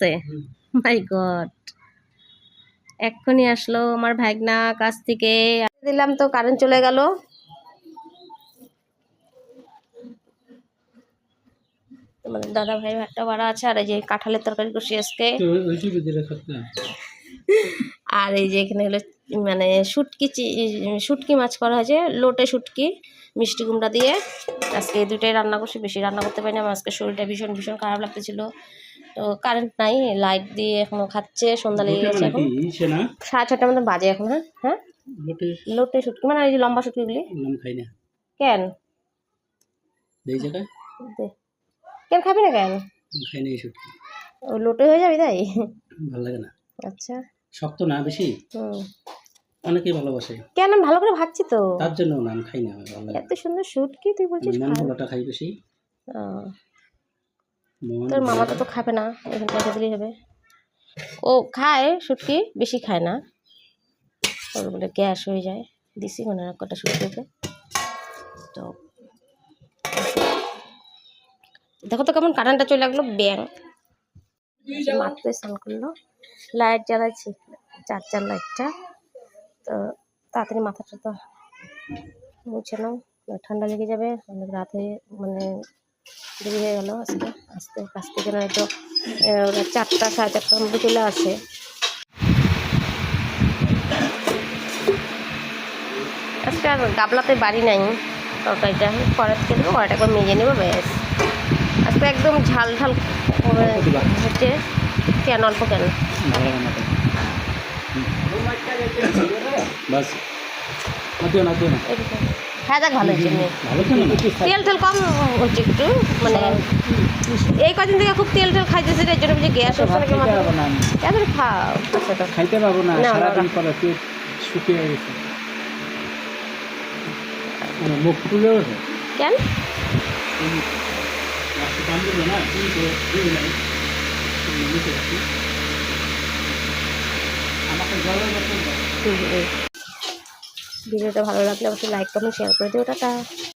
গেছে মাই গড এক্ষুনি আসলো আমার ভাগনা কাছ থেকে। দিলাম তো কারেন্ট চলে গেল। তোমাদের দাদা ভাই ভাতটা বাড়া আছে আর এই যে কাঁঠালের তরকারি কষি আজকে। আর এই যে এখানে হলো মানে শুটকি চি- শুটকি মাছ করা হয়েছে লোটে শুটকি মিষ্টি কুমড়া দিয়ে। আজকে এই দুটাই রান্না করছি বেশি রান্না করতে পারিনি আমার আজকে শরীরটা ভীষণ ভীষণ খারাপ লাগতেছিল। তো কারেন্ট নাই লাইট দিয়ে এখনও খাচ্ছে সন্ধ্যা লেগে গেছে এখন। সাড়ে ছটার মতো বাজে এখন হ্যাঁ? হ্যাঁ? লোটে শুটকি মানে এই যে লম্বা শুটকিগুলি খাই না। কেন? দে। কেন খাবি না কেন? খাই না এই শুটকি। ও লোটে হয়ে যাবি তাই? ভালো লাগে না। আচ্ছা। শক্ত না বেশি? অনেকেই ভালোবাসে। কেন? আমি ভালো করে ভাবছি তো। তার জন্য না আমি খাই না ভালো লাগে এত সুন্দর শুটকি তুই বলছিস মন? ভোলাটা খাই বেশি। ও, মন তোর মামাটা তো খাবে না এখানে পয়সা দিলেই হবে। ও খায় শুটকি বেশি খায় না। ওর বলে গ্যাস হয়ে যায়। দিছি মনে হয় কটা শুটকিতে তো দেখো তো কেমন কারেন্টটা চলে লাগল ব্যাং। মাত্র স্নান করল। লাইট জ্বালাচ্ছি চার চার লাইটটা। তো তাড়াতাড়ি মাথাটা তো মুছে নাও ঠান্ডা লেগে যাবে। অনেক রাত হয়ে মানে দেরি হয়ে গেল আজকে। আস্তে কাছ থেকে ওরা চারটা সাড়ে চারটার মধ্যে চলে আসে। আজকে আর গাবলাতে বাড়ি নাই তরকারিটা পরে থেকে দেবো পরেটা একবার মেজে নেব ব্যাস। আজকে একদম ঝাল ঝাল হচ্ছে কেন অল্প কেন। বাস। না না। হ্যাঁ ভালো হয়েছে। মেয়ে। ভালো তো না তেল টেল কম হচ্ছে একটু মানে এই কদিন থেকে খুব তেল টেল খাইতেছে এর জন্য বুঝি গ্যাস হচ্ছে নাকি এত খাও খাইতে পারব না সারাদিন পরে পেট শুকিয়ে গেছে। মানে মুখ ফুলে ওঠে। কেন? আমাকে জলের বোতল। ভিডিওটা ভালো লাগলে অবশ্যই লাইক কমেন্ট শেয়ার করে দিও টাটা।